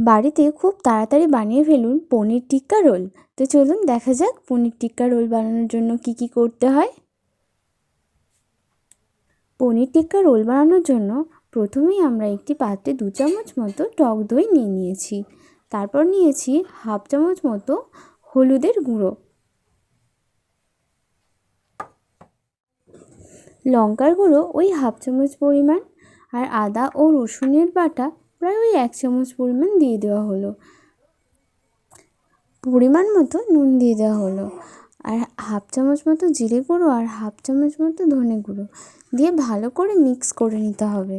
বাড়িতে খুব তাড়াতাড়ি বানিয়ে ফেলুন পনির টিক্কা রোল। তো চলুন দেখা যাক পনির টিক্কা রোল বানানোর জন্য কি কি করতে হয়। পনির টিক্কা রোল বানানোর জন্য প্রথমেই আমরা একটি পাত্রে দু চামচ মতো টক দই নিয়ে নিয়েছি। তারপর নিয়েছি হাফ চামচ মতো হলুদের গুঁড়ো। লঙ্কার গুঁড়ো ওই হাফ চামচ পরিমাণ আর আদা ও রসুনের বাটা প্রায় ওই এক চামচ পরিমাণ দিয়ে দেওয়া হলো। পরিমাণ মতো নুন দিয়ে দেওয়া হলো আর হাফ চামচ মতো জিরে গুঁড়ো আর হাফ চামচ মতো ধনে গুঁড়ো দিয়ে ভালো করে মিক্স করে নিতে হবে।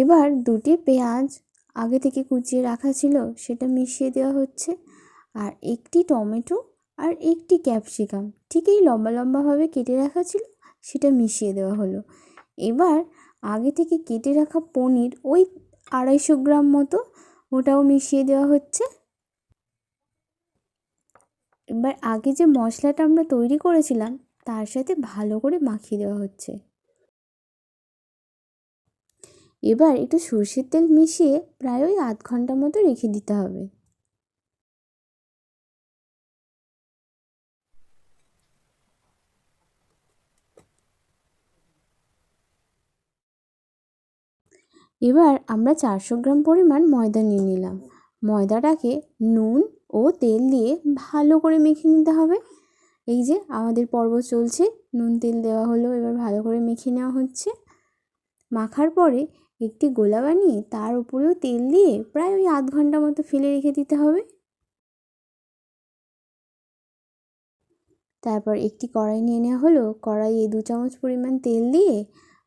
এবার দুটি পেঁয়াজ আগে থেকে কুচিয়ে রাখা ছিল, সেটা মিশিয়ে দেওয়া হচ্ছে। আর একটি টমেটো আর একটি ক্যাপসিকাম। ঠিক এই লম্বা লম্বাভাবে কেটে রাখা ছিল, সেটা মিশিয়ে দেওয়া হলো। এবার আগে থেকে কেটে রাখা পনির ওই আড়াইশো গ্রাম মতো ওটাও মিশিয়ে দেওয়া হচ্ছে। এবার আগে যে মশলাটা আমরা তৈরি করেছিলাম, তার সাথে ভালো করে মাখিয়ে দেওয়া হচ্ছে। এবার একটু সর্ষের তেল মিশিয়ে প্রায় ওই আধ ঘণ্টা মতো রেখে দিতে হবে। এবার আমরা চারশো গ্রাম পরিমাণ ময়দা নিয়ে নিলাম। ময়দাটাকে নুন ও তেল দিয়ে ভালো করে মেখে নিতে হবে। এই যে আমাদের পর্ব চলছে, নুন তেল দেওয়া হলো, এবার ভালো করে মেখে নেওয়া হচ্ছে। মাখার পরে একটি গোলা বানিয়ে তার উপরেও তেল দিয়ে প্রায় ওই আধ ঘণ্টা মতো ফেলে রেখে দিতে হবে। তারপর একটি কড়াই নিয়ে নেওয়া হলো। কড়াইয়ে দু চামচ পরিমাণ তেল দিয়ে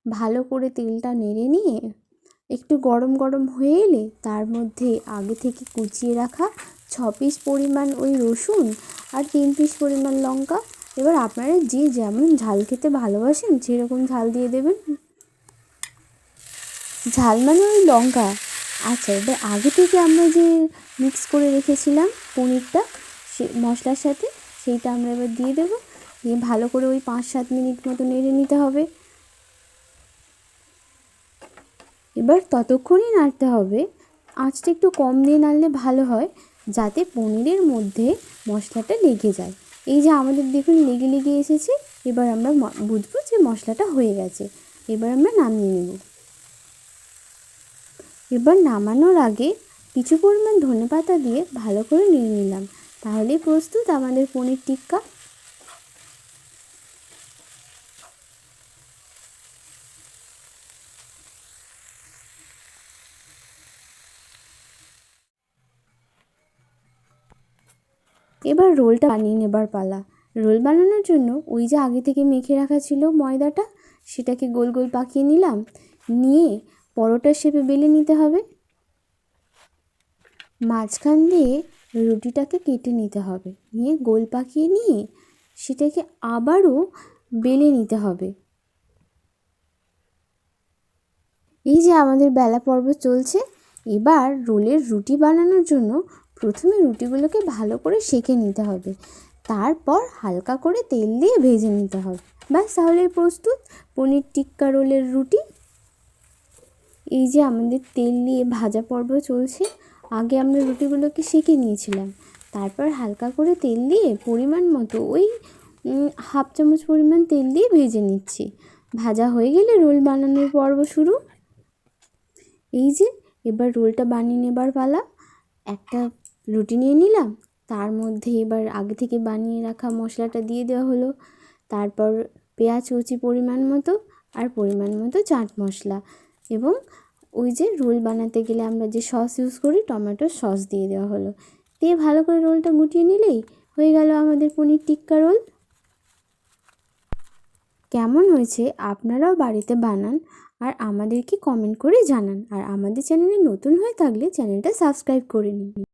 ভালো করে তেলটা নেড়ে নিয়ে একটু গরম গরম হয়ে এলে তার মধ্যে আগে থেকে কুচিয়ে রাখা ছ পিস পরিমাণ ওই রসুন আর তিন পিস পরিমাণ লঙ্কা। এবার আপনারা যে যেমন ঝাল খেতে ভালোবাসেন সেরকম ঝাল দিয়ে দেবেন। ঝাল মানে ওই লঙ্কা। আচ্ছা এবার আগে থেকে আমরা যে মিক্স করে রেখেছিলাম পনিরটা, সে মশলার সাথে, সেইটা আমরা এবার দিয়ে দেবো। দিয়ে ভালো করে ওই পাঁচ সাত মিনিট মতো নেড়ে নিতে হবে। এবার ততক্ষণই নাড়তে হবে। আঁচটা একটু কম দিয়ে নাড়লে ভালো হয়, যাতে পনিরের মধ্যে মশলাটা লেগে যায়। এই যে আমাদের দেখুন লেগে লেগে এসেছে, এবার আমরা বুঝব যে মশলাটা হয়ে গেছে। এবার আমরা নামিয়ে নেব। এবার নামানোর আগে কিছু পরিমাণ ধনে পাতা দিয়ে ভালো করে নিয়ে নিলাম। তাহলে প্রস্তুত আমাদের পনির টিক্কা। এবার রোলটা বানিয়ে নেবার পালা। রোল বানানোর জন্য ওই যে আগে থেকে মেখে রাখা ছিল ময়দাটা, সেটাকে গোল গোল পাকিয়ে নিলাম। নিয়ে পরোটার শেপে বেলে নিতে হবে। মাঝখান দিয়ে রুটিটাকে কেটে নিতে হবে। নিয়ে গোল পাকিয়ে নিয়ে সেটাকে আবারও বেলে নিতে হবে। এই যে আমাদের বেলা পর্ব চলছে, এবার রোলের রুটি বানানোর জন্য প্রথমে রুটিগুলোকে ভালো করে সেঁকে নিতে হবে। তারপর হালকা করে তেল দিয়ে ভেজে নিতে হবে। ব্যাস, তাহলে প্রস্তুত? পনির টিক্কা রোলের রুটি। এই যে আমাদের তেল দিয়ে ভাজা পর্ব চলছে। আগে আমরা রুটিগুলোকে সেঁকে নিয়েছিলাম। তারপর হালকা করে তেল দিয়ে পরিমাণ মতো ওই হাফ চামচ পরিমাণ তেল দিয়ে ভেজে নিচ্ছি। ভাজা হয়ে গেলে রোল বানানোর পর্ব শুরু। এই যে, এবার রোলটা বানিয়ে নেবার পালা। একটা রুটি নিয়ে নিলাম। তার মধ্যে এবার আগে থেকে বানিয়ে রাখা মশলাটা দিয়ে দেওয়া হলো। তারপর পেঁয়াজ কুচি পরিমাণ মতো আর পরিমাণ মতো চাট মশলা এবং ওই যে রোল বানাতে গেলে আমরা যে সস ইউজ করি, টমেটো সস দিয়ে দেওয়া হলো। দিয়ে ভালো করে রোলটা গুটিয়ে নিলেই হয়ে গেল আমাদের পনির টিক্কা রোল। কেমন হয়েছে আপনারাও বাড়িতে বানান আর আমাদেরকে কমেন্ট করে জানান। আর আমাদের চ্যানেলে নতুন হয়ে থাকলে চ্যানেলটা সাবস্ক্রাইব করে নিন।